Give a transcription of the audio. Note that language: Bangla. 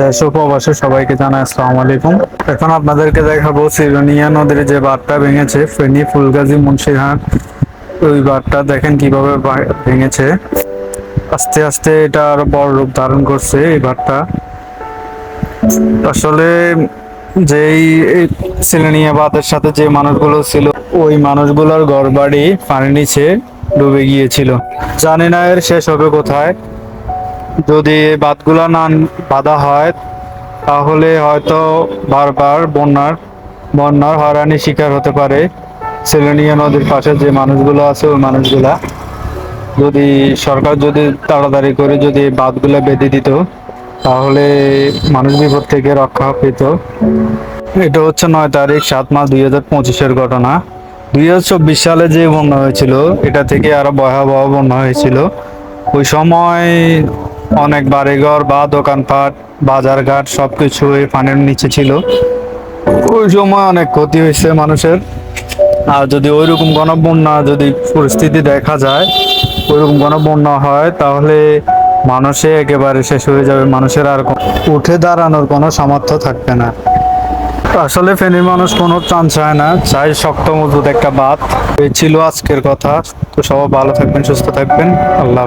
দেশ ও সবাইকে জানাই আসসালামু আলাইকুম। এখন আপনাদেরকে দেখাবো সিরোনিয়া নদীর যে বাঁধটা ভেঙেছে, ফেনী, ফুলগাজী, মুন্সিরহাট। ওই বাঁধটা দেখেন কীভাবে ভেঙেছে। আস্তে আস্তে এটা আরও বড় রূপ ধারণ করছে এই বাঁধটা। আসলে যেই সিলোনিয়া বাঁধের সাথে যে মানুষগুলো ছিল, ওই মানুষগুলোর ঘর বাড়ি পানির নিচে ডুবে গিয়েছিল। জানি না এর শেষ হবে কোথায়। যদি বাঁধগুলো না বাঁধা হয়, তাহলে হয়তো বারবার বন্যার বন্যার হয়রানির শিকার হতে পারে। সেলেনিয়া নদীর পাশে যে মানুষগুলো আছে, ওই মানুষগুলা যদি সরকার যদি তাড়াতাড়ি করে যদি বাঁধগুলো বেঁধে দিত, তাহলে মানুষ বিপদ থেকে রক্ষা পেত। এটা হচ্ছে নয় তারিখ, সাত মাস দুই হাজার পঁচিশের ঘটনা। দুই হাজার চব্বিশ সালে যে বন্যা হয়েছিল, এটা থেকে আরও ভয়াবহ বন্যা হয়েছিল। ওই সময় অনেক বাড়িঘর বা দোকানপাট, বাজারঘাট সবকিছু এই পানির নিচে ছিল। ওই সময় অনেক ক্ষতি হয়েছে মানুষের। আর যদি ওইরকম কোনো বন্যা যদি পরিস্থিতি দেখা যায়, ওইরকম কোনো বন্যা হয়, তাহলে মানুষে একেবারে শেষ হয়ে যাবে। মানুষের আর উঠে দাঁড়ানোর কোনো সামর্থ্য থাকবে না। আসলে ফেনীর মানুষ কোনো ত্রাণ চায় না। চাই শক্ত, মজবুত একটা বাত এই ছিল আজকের কথা। তো সবাই ভালো থাকবেন, সুস্থ থাকবেন। আল্লাহ।